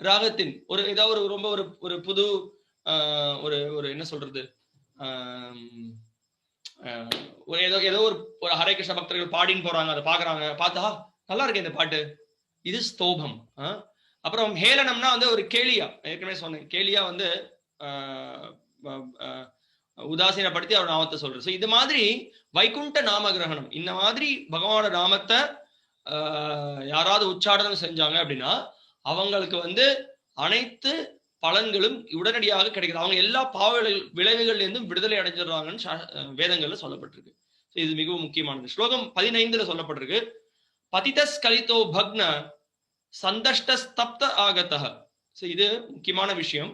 ராகத்தின் ஒரு ஏதாவது ஒரு ரொம்ப ஒரு ஒரு புது ஒரு ஒரு என்ன சொல்றது ஒரு ஏதோ ஏதோ ஒரு ஒரு ஹரே கிருஷ்ண பக்தர்கள் பாடின்னு போறாங்க அதை பாக்குறாங்க பார்த்தா நல்லா இருக்கு இந்த பாட்டு. இது ஸ்தோபம் ஆ? அப்புறம் ஹேளனம்னா வந்து ஒரு கேலியா. ஏற்கனவே சொன்னேன். கேலியா வந்து ஆஹ், உதாசீனப்படுத்தி அவர் நாமத்தை சொல்றாரு. ஸோ இது மாதிரி வைகுண்ட நாம கிரகணம் இந்த மாதிரி பகவானோட நாமத்தை ஆஹ், யாராவது உச்சாடனம் செஞ்சாங்க அப்படின்னா அவங்களுக்கு வந்து அனைத்து பலன்களும் உடனடியாக கிடைக்கிறது அவங்க எல்லா பாவ விளைவுகள்ல இருந்தும் விடுதலை அடைஞ்சிடுறாங்கன்னு வேதங்கள்ல சொல்லப்பட்டிருக்கு. இது மிகவும் முக்கியமானது. ஸ்லோகம் பதினைந்துல சொல்லப்பட்டிருக்கு. பதிதஸ் கலிதோ பக்ன சந்தஷ்ட ஸ்தப்த ஆகத்தக. ஸோ இது முக்கியமான விஷயம்.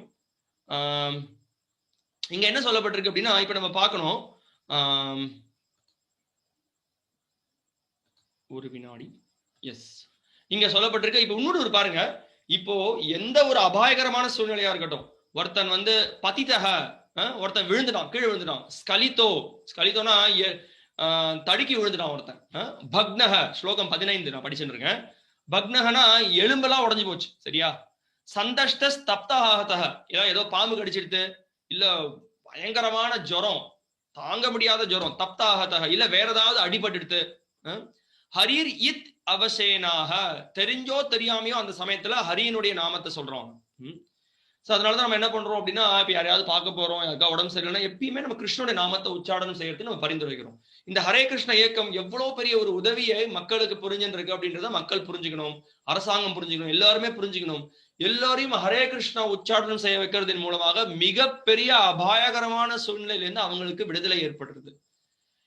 இங்க என்ன சொல்லப்பட்டிருக்கு அப்படின்னா இப்ப நம்ம பார்க்கணும். ஒரு வினாடி. எஸ் இங்க சொல்லப்பட்டிருக்கு இப்ப இன்னொரு ஒரு பாருங்க. இப்போ எந்த ஒரு அபாயகரமான சூழ்நிலையா இருக்கட்டும். ஒருத்தன் வந்து பதித்தக ஒருத்தன் விழுந்துட்டான் கீழே விழுந்துட்டான். ஸ்கலித்தோ ஸ்கலித்தோனா எ- தடுக்கி விழுந்துட்டான் ஒருத்தன் பக்னக ஸ்லோகம் பதினைந்து நான் படிச்சுட்டு இருக்கேன். பக்னகனா எலும்பெல்லாம் உடைஞ்சு போச்சு சரியா? சந்தஷ்ட ஸ்தப்தஹாகதக ஏதோ ஏதோ பாம்பு கடிச்சிடுத்து இல்ல பயங்கரமான ஜுரம் தாங்க முடியாத ஜுரம் தப்தாகத்தக இல்ல வேற ஏதாவது அடிபட்டுடுத்து ஹரீர் இத் அவசேனாக தெரிஞ்சோ தெரியாமையோ அந்த சமயத்துல ஹரியினுடைய நாமத்தை சொல்றோம். சோ அதனாலதான் நம்ம என்ன பண்றோம் அப்படின்னா இப்ப யாரையாவது பார்க்க போறோம் யாருக்கா உடம்பு சரியில்லைனா எப்பயுமே நம்ம கிருஷ்ணனுடைய நாமத்தை உச்சாடனம் செய்யறது நம்ம பரிந்துரைக்கிறோம். இந்த ஹரே கிருஷ்ண இயக்கம் எவ்வளவு பெரிய ஒரு உதவியை மக்களுக்கு புரிஞ்சுருக்கு அப்படின்றத மக்கள் புரிஞ்சுக்கணும் அரசாங்கம் புரிஞ்சுக்கணும் எல்லாருமே புரிஞ்சுக்கணும். எல்லாரையும் ஹரே கிருஷ்ணா உச்சாடனம் செய்ய வைக்கிறதன் மூலமாக மிகப்பெரிய அபாயகரமான சூழ்நிலையிலிருந்து அவங்களுக்கு விடுதலை ஏற்படுறது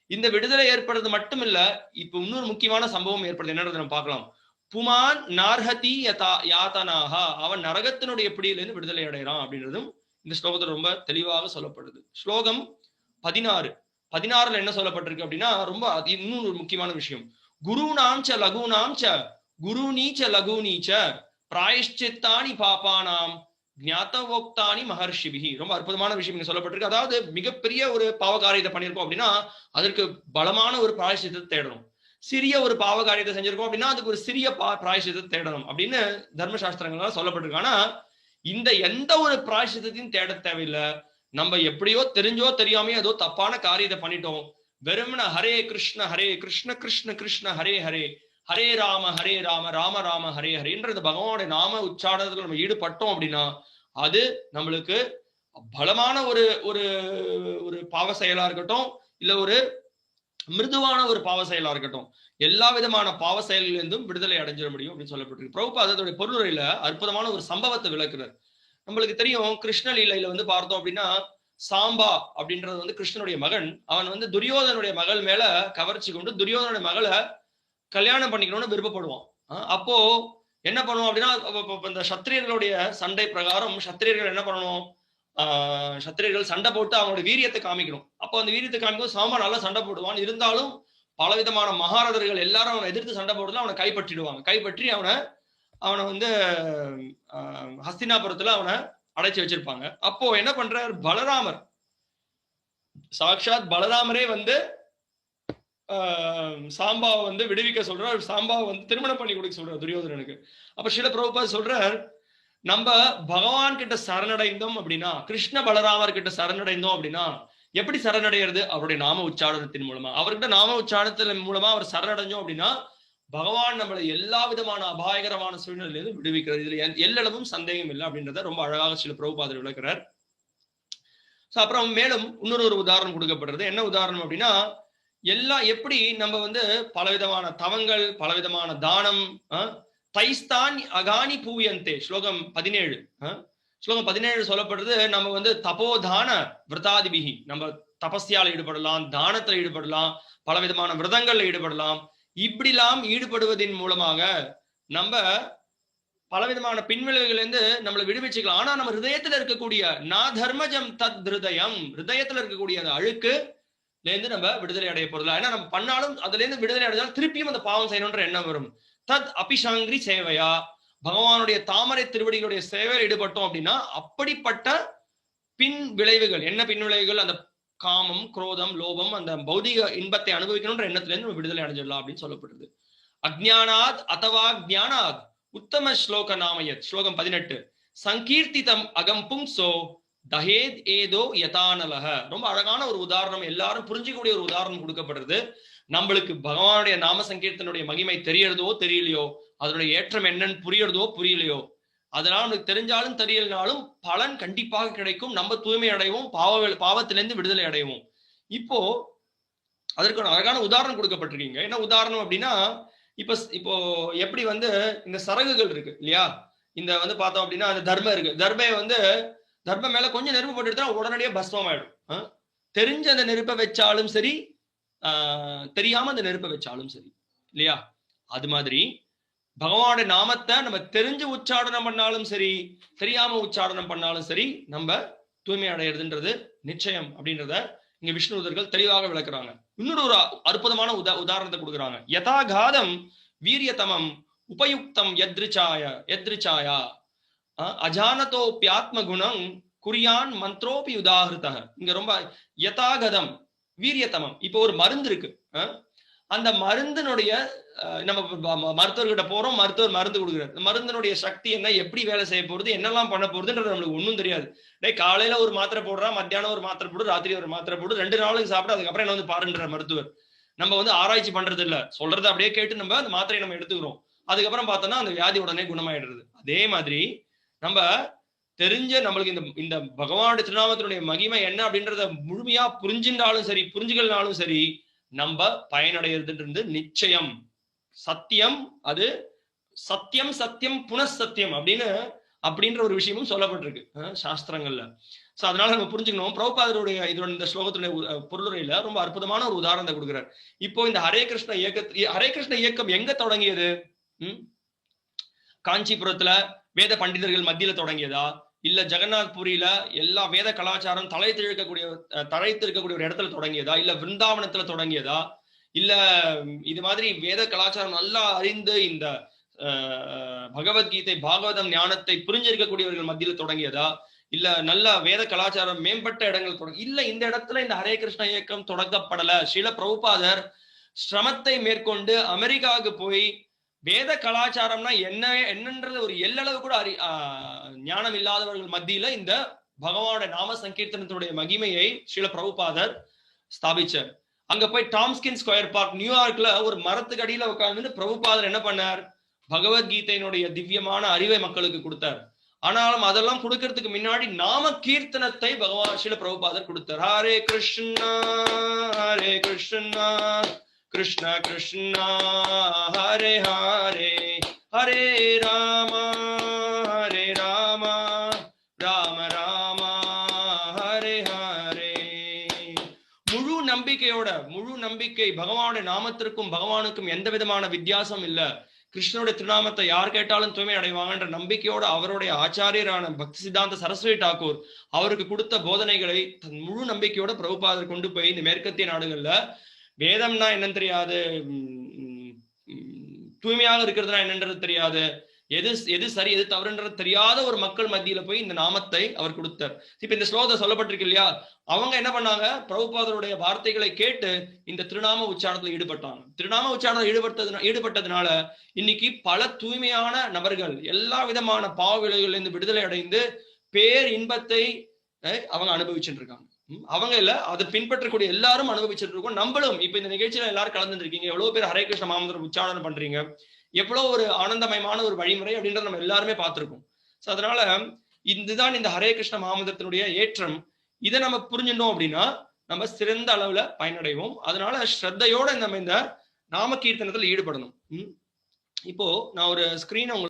இந்த விடுதலை ஏற்படுறது மட்டும் இல்ல இப்ப இன்னொரு முக்கியமான சம்பவம் ஏற்படுது. என்னன்றது நம்ம பார்க்கலாம். புமான் நார்ஹதி யதா யாத்தனாக அவன் நரகத்தினுடைய பிடியிலிருந்து விடுதலை அடைகிறான் அப்படின்றதும் இந்த ஸ்லோகத்துல ரொம்ப தெளிவாக சொல்லப்படுது. ஸ்லோகம் பதினாறு. பதினாறுல என்ன சொல்லப்பட்டிருக்கு அப்படின்னா ரொம்ப இன்னும் ஒரு முக்கியமான விஷயம். குருநாம் ச லகுனாம் ச குரு நீச்ச லகு நீச்ச பிராயஷ்சித்தானி பாப்பானாம் ஞாத்தவோக்தானி மகர்ஷிபிகி. ரொம்ப அற்புதமான விஷயம் இங்க சொல்லப்பட்டிருக்கு. அதாவது மிகப்பெரிய ஒரு பாவகாரியத்தை பண்ணியிருக்கோம் அப்படின்னா அதற்கு பலமான ஒரு பிராயஷ்சித்தத்தை தேடணும். சிறிய ஒரு பாவ காரியத்தை செஞ்சிருக்கோம் அப்படின்னா அதுக்கு ஒரு சிறிய பா பிராயஷ்சித்தத்தை தேடணும் அப்படின்னு தர்மசாஸ்திரங்கள்லாம் சொல்லப்பட்டிருக்கு ஆனா இந்த எந்த ஒரு பிராயசத்தையும் தேட தேவையில்லை. நம்ம எப்படியோ தெரிஞ்சோ தெரியாமையோ ஏதோ தப்பான காரியத்தை பண்ணிட்டோம். வெறுமன ஹரே கிருஷ்ண ஹரே கிருஷ்ண கிருஷ்ண கிருஷ்ண ஹரே ஹரே ஹரே ராம ஹரே ராம ராம ராம ஹரே ஹரேன்றது பகவானுடைய நாம உச்சாரணத்துல நம்ம ஈடுபட்டோம் அப்படின்னா அது நம்மளுக்கு பலமான ஒரு ஒரு ஒரு பாவ செயலா இருக்கட்டும் இல்ல ஒரு மிருதுவான ஒரு பாவ செயலா இருக்கட்டும். எல்லா விதமான பாவ செயல்களிலிருந்தும் விடுதலை அடைஞ்சிட முடியும் அப்படின்னு சொல்லப்பட்டிருக்கு. பிரபுபா அதோடைய பொருளுரையில அற்புதமான ஒரு சம்பவத்தை விளக்குறார். நம்மளுக்கு தெரியும் கிருஷ்ண லீலையில வந்து பார்த்தோம் அப்படின்னா சாம்பா அப்படின்றது வந்து கிருஷ்ணனுடைய மகன். அவன் வந்து துரியோதனுடைய மகள் மேல கவர்ச்சி கொண்டு துரியோதனுடைய மகளை கல்யாணம் பண்ணிக்கணும்னு விருப்பப்படுவான். அப்போ என்ன பண்ணுவோம் அப்படின்னா இந்த சத்திரியர்களுடைய சண்டை பிரகாரம் சத்திரியர்கள் என்ன பண்ணணும்? சத்திரியர்கள் சண்டை போட்டு அவங்களோட வீரியத்தை காமிக்கணும். அப்போ அந்த வீரியத்தை காமிக்கும் சாம்பா நல்லா சண்டை போடுவான். இருந்தாலும் பலவிதமான மகாரதர்கள் எல்லாரும் அவனை எதிர்த்து சண்டை போடுறதுல அவனை கைப்பற்றிடுவாங்க. கைப்பற்றி அவனை அவனை வந்து ஹஸ்தினாபுரத்துல அவனை அடைச்சி வச்சிருப்பாங்க. அப்போ என்ன பண்றார்? பலராமர். சாக்ஷாத் பலராமரே வந்து சாம்பாவை வந்து விடுவிக்க சொல்றார். சாம்பாவை வந்து திருமணம் பண்ணி கொடுக்க சொல்றார் துரியோதனனுக்கு. அப்ப சில பிரபுபா சொல்றார் நம்ம பகவான் கிட்ட சரணடைந்தோம் அப்படின்னா கிருஷ்ண பலராமர் கிட்ட சரணடைந்தோம் அப்படின்னா எப்படி சரணடைகிறது? அவருடைய நாம உச்சாரணத்தின் மூலமா. அவர்கிட்ட நாம உச்சாரணத்தின் மூலமா அவர் சரணடைஞ்சோம் அப்படின்னா பகவான் நம்மளை எல்லா விதமான அபாயகரமான சூழ்நிலையிலிருந்து விடுவிக்கிறது இதுல எல்லளவும் சந்தேகம் இல்லை அப்படின்றத ரொம்ப அழகாக சில பிரபுபாதர் விளக்குறார். சோ அப்புறம் மேலும் இன்னொரு ஒரு உதாரணம் கொடுக்கப்படுறது. என்ன உதாரணம் அப்படின்னா எல்லாம் எப்படி நம்ம வந்து பலவிதமான தவங்கள் பலவிதமான தானம் ஆஹ் தைஸ்தான் அகானி பூவியந்தே. ஸ்லோகம் பதினேழு. ஸ்லோகம் பதினேழு சொல்லப்படுறது நம்ம வந்து தபோதான விரதாதிபிகி. நம்ம தபஸ்யால ஈடுபடலாம் தானத்துல ஈடுபடலாம் பலவிதமான விரதங்கள்ல ஈடுபடலாம். இப்படிலாம் ஈடுபடுவதன் மூலமாக நம்ம பலவிதமான பின்விளைவுகள் இருந்து நம்மளை விடுவிச்சுக்கலாம். ஆனா நம்ம ஹிருதயத்துல இருக்கக்கூடிய நா தர்மஜம் தத் ஹிருதயம் ஹிருதயத்துல இருக்கக்கூடிய அந்த அழுக்கு இருந்து நம்ம விடுதலை அடைய போறதில்ல. ஏன்னா நம்ம பண்ணாலும் அதுல இருந்து விடுதலை அடைஞ்சாலும் திருப்பியும் அந்த பாவம் செய்யணும்ன்ற எண்ணம் வரும். தத் அபிஷாங்கிரி சேவையா? பகவானுடைய தாமரை திருவடிகளுடைய சேவையில் ஈடுபட்டோம் அப்படின்னா அப்படிப்பட்ட பின் விளைவுகள் என்ன பின் விளைவுகள்? அந்த காமம் குரோதம் லோபம் அந்த பௌதிக இன்பத்தை அனுபவிக்கணும்ன்ற எண்ணத்துல இருந்து நம்ம விடுதலை அடைஞ்சிடலாம் அப்படின்னு சொல்லப்படுது. அக்ஞானாத் அதவா ஜானாத் உத்தம ஸ்லோக நாமயத் ஸ்லோகம் பதினெட்டு. சங்கீர்த்திதம் அகம் புங்சோ தஹேத் ஏதோ யதானலக. ரொம்ப அழகான ஒரு உதாரணம் எல்லாரும் புரிஞ்சிக்கக்கூடிய ஒரு உதாரணம் கொடுக்கப்படுறது நம்மளுக்கு பகவானுடைய நாம சங்கீர்த்தனுடைய மகிமை தெரியறதோ தெரியலையோ அதனுடைய ஏற்றம் என்னன்னு புரியறதோ புரியலையோ அதனால நமக்கு தெரிஞ்சாலும் தெரியலனாலும் பலன் கண்டிப்பாக கிடைக்கும். நம்ம தூய்மை அடைவோம் பாவ பாவத்திலிருந்து விடுதலை அடைவோம். இப்போ அதற்கு அழகான உதாரணம் கொடுக்கப்பட்டிருக்கீங்க. என்ன உதாரணம் அப்படின்னா இப்ப இப்போ எப்படி வந்து இந்த சரகுகள் இருக்கு இல்லையா? இந்த வந்து பார்த்தோம் அப்படின்னா அந்த தர்மம் இருக்கு. தர்மையை வந்து தர்மம் மேல கொஞ்சம் நெருப்பு போட்டு எடுத்தா உடனடியே பஸ்மம் ஆயிடும் தெரிஞ்ச அந்த நெருப்பை வச்சாலும் சரி தெரியாம அந்த நெருப்பை வச்சாலும் சரி இல்லையா? அது மாதிரி பகவானோட நாமத்தை நம்ம தெரிஞ்சு உச்சாடனம் பண்ணாலும் சரி தெரியாம உச்சாடனம் பண்ணாலும் சரி நம்ம தூய்மை அடையிறதுன்றது நிச்சயம் அப்படின்றத இங்க விஷ்ணுதர்கள் தெளிவாக விளக்குறாங்க. இன்னொரு ஒரு அற்புதமான உதா உதாரணத்தை கொடுக்குறாங்க. யதாகாதம் வீரியதமம் உபயுக்தம் எத்ரிச்சாய எத்ரிச்சாயா அஹ், அஜானதோப்பியாத்ம குணம் குறியான் மந்த்ரோபி உதாகிருத்தக இங்க ரொம்ப யதாகதம் வீரியத்தமம். இப்போ ஒரு மருந்து இருக்கு. அந்த மருந்தினுடைய நம்ம மருத்துவர்கிட்ட போறோம் மருத்துவர் மருந்து கொடுக்குறாரு. மருந்தினுடைய சக்தி என்ன எப்படி வேலை செய்ய போறது என்னெல்லாம் பண்ண போறதுன்றது நம்மளுக்கு ஒன்றும் தெரியாது. டே காலையில ஒரு மாத்திரை போடுறா மத்தியானம் ஒரு மாத்திரை போடு ராத்திரி ஒரு மாத்திரை போடு ரெண்டு நாளுக்கு சாப்பிட்டு அதுக்கப்புறம் என்ன வந்து பாருன்ற மருத்துவர். நம்ம வந்து ஆராய்ச்சி பண்றது இல்ல. சொல்றதை அப்படியே கேட்டு நம்ம அந்த மாத்திரையை நம்ம எடுத்துக்கிறோம். அதுக்கப்புறம் பார்த்தோம்னா அந்த வியாதி உடனே குணமாயிடுறது. அதே மாதிரி நம்ம தெரிஞ்ச நம்மளுக்கு இந்த இந்த பகவானுடைய திருநாமத்தினுடைய மகிமை என்ன அப்படின்றத முழுமையா புரிஞ்சின்றாலும் சரி புரிஞ்சுக்கலனாலும் சரி நம்ம பயனடைகிறதுன்றது நிச்சயம். சத்தியம் அது சத்தியம் சத்தியம் புனசத்தியம் அப்படின்னு அப்படின்ற ஒரு விஷயமும் சொல்லப்பட்டிருக்கு சாஸ்திரங்கள்ல. சோ அதனால நம்ம புரிஞ்சுக்கணும். பிரபுபாதருடைய இதோட இந்த ஸ்லோகத்துடைய உ- பொருளுரையில ரொம்ப அற்புதமான ஒரு உதாரணத்தை கொடுக்குறார். இப்போ இந்த ஹரே கிருஷ்ண இயக்க ஹரே கிருஷ்ண இயக்கம் எங்க தொடங்கியது? உம் காஞ்சிபுரத்துல வேத பண்டிதர்கள் மத்தியில தொடங்கியதா? இல்ல ஜெகநாத் புரியில எல்லா வேத கலாச்சாரம் தலைத்து இருக்கக்கூடிய தலைத்து இருக்கக்கூடிய ஒரு இடத்துல தொடங்கியதா? இல்ல விருந்தாவனத்துல தொடங்கியதா? இல்ல இது மாதிரி வேத கலாச்சாரம் நல்லா அறிந்து இந்த பகவத்கீதை பாகவதம் ஞானத்தை புரிஞ்சிருக்கக்கூடியவர்கள் மத்தியில் தொடங்கியதா? இல்ல நல்ல வேத கலாச்சாரம் மேம்பட்ட இடங்கள் தொடங்க இல்ல இந்த இடத்துல இந்த ஹரே கிருஷ்ண இயக்கம் தொடங்கப்படல. சில பிரபுபாதர் சிரமத்தை மேற்கொண்டு அமெரிக்காவுக்கு போய் வேத கலாச்சாரம்னா என்ன என்னன்றது ஒரு எல்லளவு கூட அறி ஞானம் இல்லாதவர்கள் மத்தியில இந்த பகவானோட நாம சங்கீர்த்தனத்தினுடைய மகிமையை ஸ்ரீல பிரபுபாதர் ஸ்தாபிச்சார். அங்க போய் டாம்ஸ்கின் ஸ்கொயர் பார்க் நியூயார்க்ல ஒரு மரத்துக்கு அடியில உட்கார்ந்து பிரபுபாதர் என்ன பண்ணார்? பகவத்கீதையினுடைய திவ்யமான அறிவை மக்களுக்கு கொடுத்தார். ஆனாலும் அதெல்லாம் கொடுக்கறதுக்கு முன்னாடி நாம கீர்த்தனத்தை பகவான் ஸ்ரீல பிரபுபாதர் கொடுத்தார். ஹரே கிருஷ்ணா ஹரே கிருஷ்ணா. கிருஷ்ண கிருஷ்ணா ஹரே ஹரே. ஹரே ராமா ஹரே ராமா. ராம ராமா ஹரே ஹரே. முழு நம்பிக்கையோட முழு நம்பிக்கை பகவானுடைய நாமத்திற்கும் பகவானுக்கும் எந்த விதமான வித்தியாசம் இல்ல. கிருஷ்ணனுடைய திருநாமத்தை யார் கேட்டாலும் தூய்மை அடைவாங்கன்ற நம்பிக்கையோட அவருடைய ஆச்சாரியரான பக்தி சித்தாந்த சரஸ்வதி டாக்கூர் அவருக்கு கொடுத்த போதனைகளை தன் முழு நம்பிக்கையோட பிரபுபாதர் கொண்டு போய் இந்த மேற்கத்திய நாடுகள்ல வேதம்னா என்னன்னு தெரியாது. தூய்மையாக இருக்கிறதுனா என்னன்றது தெரியாது. எது எது சரி எது தவறுன்றது தெரியாத ஒரு மக்கள் மத்தியில போய் இந்த நாமத்தை அவர் கொடுத்தார். இப்ப இந்த ஸ்லோகத்தை சொல்லப்பட்டிருக்கு இல்லையா? அவங்க என்ன பண்ணாங்க? பிரபுபாதருடைய வார்த்தைகளை கேட்டு இந்த திருநாம உச்சாரணத்துல ஈடுபட்டாங்க. திருநாம உச்சாரணம் ஈடுபட்டது ஈடுபட்டதுனால இன்னைக்கு பல தூய்மையான நபர்கள் எல்லா விதமான பாவ விலைகள்ல விடுதலை அடைந்து பேர் இன்பத்தை அவங்க அனுபவிச்சுட்டு இருக்காங்க. அவங்க இல்ல அதை பின்பற்றக்கூடிய எல்லாரும் அனுபவிச்சுட்டு இருக்கோம் நம்மளும் இப்ப இந்த நிகழ்ச்சியில எல்லாரும் கலந்துருக்கீங்க. இருக்கீங்க எவ்வளவு பேர் ஹரே கிருஷ்ண மாமந்திர உச்சாரணம் பண்றீங்க. எவ்வளவு ஒரு ஆனந்தமயமான ஒரு வழிமுறை அப்படின்றத நம்ம எல்லாருமே பார்த்திருக்கோம். சோ அதனால இதுதான் இந்த ஹரே கிருஷ்ண மாமந்திரத்தினுடைய ஏற்றம். இதை நம்ம புரிஞ்சிட்டோம் அப்படின்னா நம்ம சிறந்த அளவுல பயனடைவோம். அதனால ஸ்ரத்தையோட நம்ம இந்த நாம கீர்த்தனத்துல ஈடுபடணும். இப்போ நான் ஒரு ஸ்கிரீன் உங்களுக்கு